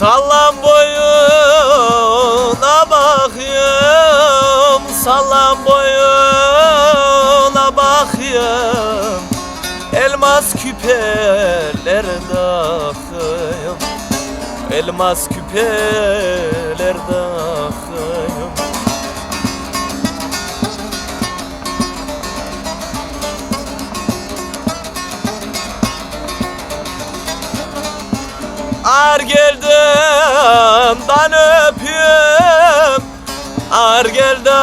Sallan boyuna bakıyorum Sallan boyuna bakıyorum. Elmas küpeler takıyorum Elmas küpeler takıyorum Ar geldandan Ar geldandan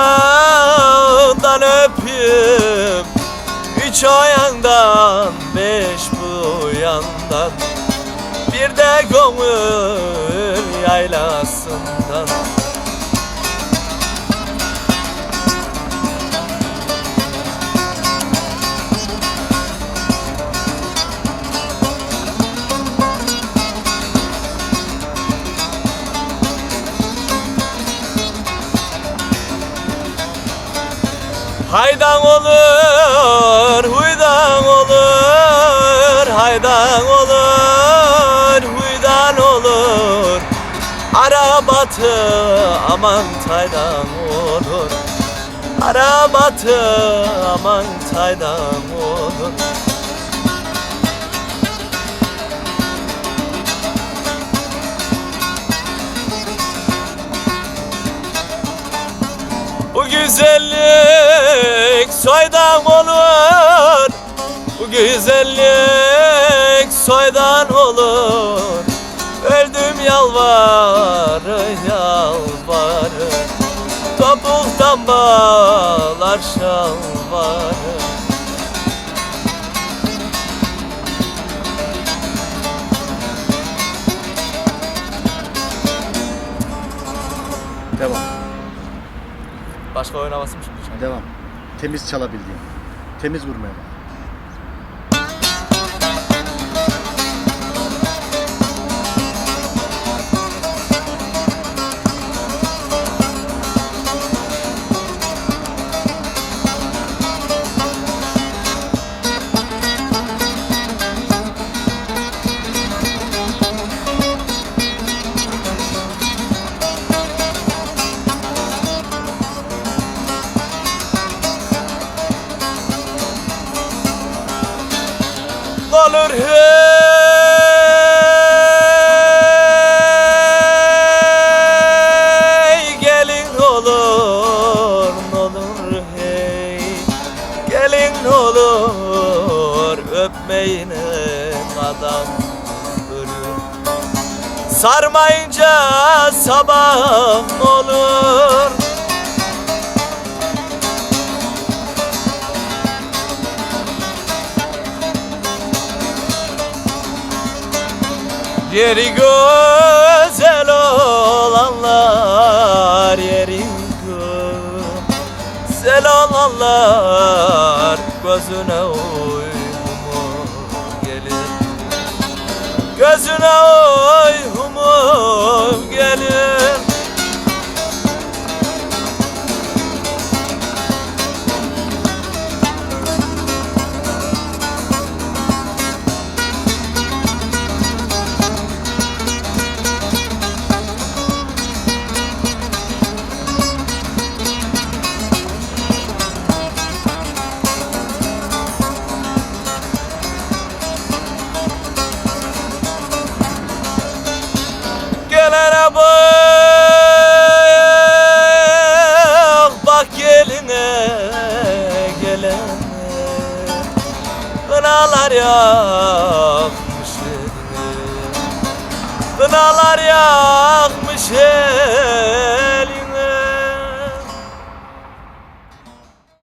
öpüyorum Üç o yandan beş bu yandan. Bir de gönül yaylasından Haydan olur, huydan olur, haydan olur, huydan olur. Arabatı aman taydan olur. Arabatı aman taydan olur. Soydan olur Bu güzellik soydan olur Öldüm yalvarı yalvarı Topuktan bağlar şalvarı Devam. Başka oynamasın mı şimdi? Devam. Temiz çalabildiğin. Temiz vurmaya bak. Olur hey gelin olur olur hey. Gelin olur öpmeyin adam ölür sarmayınca sabah olur Yeri güzel olanlar Yeri güzel olanlar Gözüne uyumu gelir? Gözüne uyumu Kınalar yakmış eline